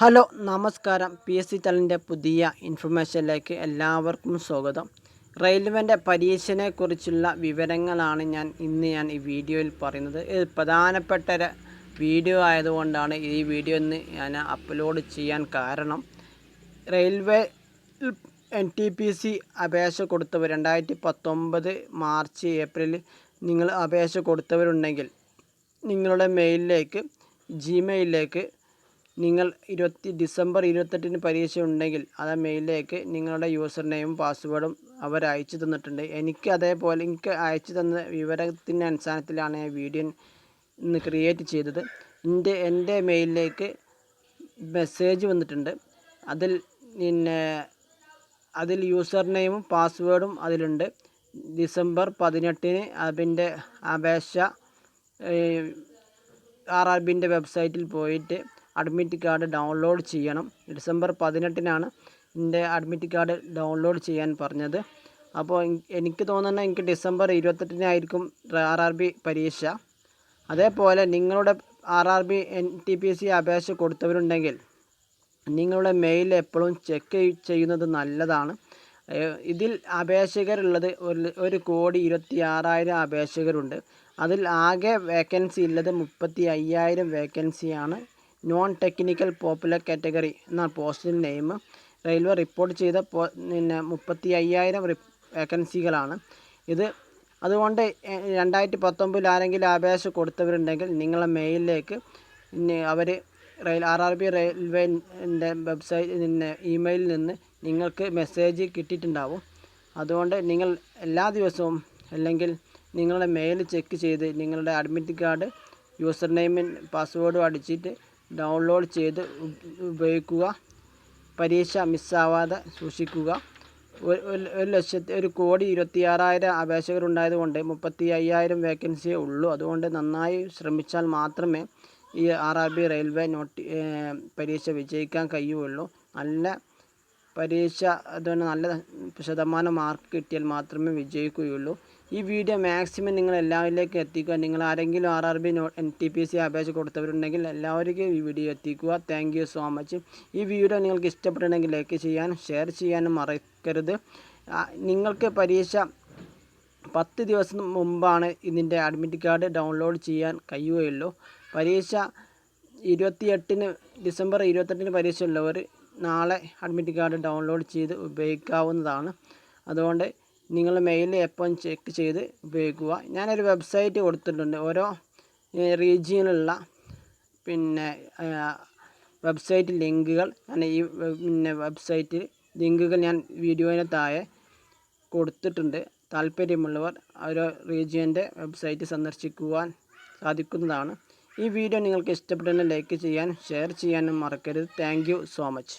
Hello നമസ്കാരം. P S C തലിന്റെ പുതിയ ഇൻഫർമേഷനിലേക്ക് എല്ലാവർക്കും സ്വാഗതം. റെയിൽവേന്റെ പരീക്ഷനെക്കുറിച്ചുള്ള വിവരങ്ങളാണ് ഞാൻ ഇന്ന് ഞാൻ ഈ വീഡിയോയിൽ പറയുന്നത്. ഇത് പ്രധാനപ്പെട്ട വീഡിയോ ആയതുകൊണ്ടാണ് ഈ വീഡിയോ ഇന്ന് ഞാൻ അപ്ലോഡ് ചെയ്യാൻ കാരണം. Railway N T P C അപേക്ഷ കൊടുത്തവർ രണ്ടായിരത്തി പത്തൊമ്പത് മാർച്ച് ഏപ്രിൽ നിങ്ങൾ അപേക്ഷ കൊടുത്തവരുണ്ടെങ്കിൽ നിങ്ങളുടെ മെയിലിലേക്ക് ജിമെയിലിലേക്ക് നിങ്ങൾ ഇരുപത്തി ഡിസംബർ ഇരുപത്തെട്ടിന് പരീക്ഷ ഉണ്ടെങ്കിൽ ആ മെയിലിലേക്ക് നിങ്ങളുടെ യൂസർ നെയിമും പാസ്വേഡും അവർ അയച്ചു തന്നിട്ടുണ്ട്. എനിക്ക് അതേപോലെ എനിക്ക് അയച്ചു തന്ന വിവരത്തിന്റെ അടിസ്ഥാനത്തിലാണ് ഞാൻ വീഡിയോ ഇന്ന് ക്രിയേറ്റ് ചെയ്തത്. എന്റെ എന്റെ മെയിലിലേക്ക് മെസ്സേജ് വന്നിട്ടുണ്ട്. അതിൽ പിന്നെ അതിൽ യൂസർ നെയിമും പാസ്വേഡും അതിലുണ്ട്. ഡിസംബർ പതിനെട്ടിന് അതിന്റെ അപേക്ഷ ആർ ആർ ബിന്റെ വെബ്സൈറ്റിൽ പോയിട്ട് അഡ്മിറ്റ് കാർഡ് ഡൗൺലോഡ് ചെയ്യണം. ഡിസംബർ പതിനെട്ടിനാണ് എന്റെ അഡ്മിറ്റ് കാർഡ് ഡൗൺലോഡ് ചെയ്യാൻ പറഞ്ഞത്. അപ്പോൾ എനിക്ക് തോന്നുന്നത് എനിക്ക് ഡിസംബർ ഇരുപത്തെട്ടിനായിരിക്കും ആർ ആർ ബി പരീക്ഷ. അതേപോലെ നിങ്ങളുടെ R R B N T P C അപേക്ഷ കൊടുത്തവരുണ്ടെങ്കിൽ നിങ്ങളുടെ മെയിൽ എപ്പോഴും ചെക്ക് ചെയ്യുന്നത് നല്ലതാണ്. ഇതിൽ അപേക്ഷകരുള്ളത് ഒരു ഒരു കോടി ഇരുപത്തി ആറായിരം അപേക്ഷകരുണ്ട്. അതിൽ ആകെ വേക്കൻസി ഉള്ളത് മുപ്പത്തി അയ്യായിരം വേക്കൻസിയാണ് നോൺ ടെക്നിക്കൽ പോപ്പുലർ കാറ്റഗറി എന്നാണ് പോസ്റ്റിന്റെ നെയിം റെയിൽവേ റിപ്പോർട്ട് ചെയ്ത പോ പിന്നെ മുപ്പത്തി അയ്യായിരം വേക്കൻസികളാണ് ഇത് അതുകൊണ്ട് രണ്ടായിരത്തി പത്തൊമ്പതിൽ ആരെങ്കിലും അപേക്ഷ കൊടുത്തവരുണ്ടെങ്കിൽ നിങ്ങളെ മെയിലിലേക്ക് അവർ റെയിൽ ആർ ആർ ബി റെയിൽവേന്റെ വെബ്സൈറ്റ് പിന്നെ ഇമെയിലിൽ നിന്ന് നിങ്ങൾക്ക് മെസ്സേജ് കിട്ടിയിട്ടുണ്ടാവും. അതുകൊണ്ട് നിങ്ങൾ എല്ലാ ദിവസവും അല്ലെങ്കിൽ നിങ്ങളുടെ മെയിൽ ചെക്ക് ചെയ്ത് നിങ്ങളുടെ അഡ്മിറ്റ് കാർഡ് യൂസർ നെയിമും പാസ്വേഡും അടിച്ചിട്ട് ഡൗൺലോഡ് ചെയ്ത് ഉപയോഗിക്കുക. പരീക്ഷ മിസ്സാവാതെ സൂക്ഷിക്കുക. ഒരു ലക്ഷത്തി ഒരു കോടി ഇരുപത്തി ആറായിരം അപേക്ഷകരുണ്ടായതുകൊണ്ട് മുപ്പത്തി അയ്യായിരം വേക്കൻസിയേ ഉള്ളൂ. അതുകൊണ്ട് നന്നായി ശ്രമിച്ചാൽ മാത്രമേ ഈ ആർ ആർ ബി റെയിൽവേ നോട്ടി പരീക്ഷ വിജയിക്കാൻ കഴിയുള്ളൂ. നല്ല പരീക്ഷ അതുപോലെ നല്ല ശതമാനം മാർക്ക് കിട്ടിയാൽ മാത്രമേ വിജയിക്കുകയുള്ളൂ. ഈ വീഡിയോ മാക്സിമം നിങ്ങൾ എല്ലാവരിലേക്കും എത്തിക്കുക. നിങ്ങൾ ആരെങ്കിലും R R B N T P C അപേക്ഷ കൊടുത്തവരുണ്ടെങ്കിൽ എല്ലാവർക്കും ഈ വീഡിയോ എത്തിക്കുക. താങ്ക് യു സോ മച്ച് ഈ വീഡിയോ നിങ്ങൾക്ക് ഇഷ്ടപ്പെട്ടുണ്ടെങ്കിൽ ലൈക്ക് ചെയ്യാനും ഷെയർ ചെയ്യാനും മറക്കരുത്. നിങ്ങൾക്ക് പരീക്ഷ പത്ത് ദിവസം മുമ്പാണ് ഇതിന്റെ അഡ്മിറ്റ് കാർഡ് ഡൗൺലോഡ് ചെയ്യാൻ കഴിയുകയുള്ളൂ. പരീക്ഷ ഇരുപത്തിയെട്ടിന് ഡിസംബർ ഇരുപത്തെട്ടിന് പരീക്ഷ ഉള്ളവർ നാളെ അഡ്മിറ്റ് കാർഡ് ഡൗൺലോഡ് ചെയ്ത് ഉപയോഗിക്കാവുന്നതാണ്. അതുകൊണ്ട് നിങ്ങൾ മെയിൽ എപ്പം ചെക്ക് ചെയ്ത് ഉപയോഗിക്കുക. ഞാനൊരു വെബ്സൈറ്റ് കൊടുത്തിട്ടുണ്ട്. ഓരോ റീജിയനിലുള്ള പിന്നെ വെബ്സൈറ്റ് ലിങ്കുകൾ. ഞാൻ ഈ പിന്നെ വെബ്സൈറ്റ് ലിങ്കുകൾ ഞാൻ വീഡിയോയിന് താഴെ കൊടുത്തിട്ടുണ്ട്. താല്പര്യമുള്ളവർ ഓരോ റീജിയന്റെ വെബ്സൈറ്റ് സന്ദർശിക്കുവാൻ സാധിക്കുന്നതാണ്. ഈ വീഡിയോ നിങ്ങൾക്ക് ഇഷ്ടപ്പെട്ടെങ്കിൽ ലൈക്ക് ചെയ്യാനും ഷെയർ ചെയ്യാനും മറക്കരുത്. Thank so much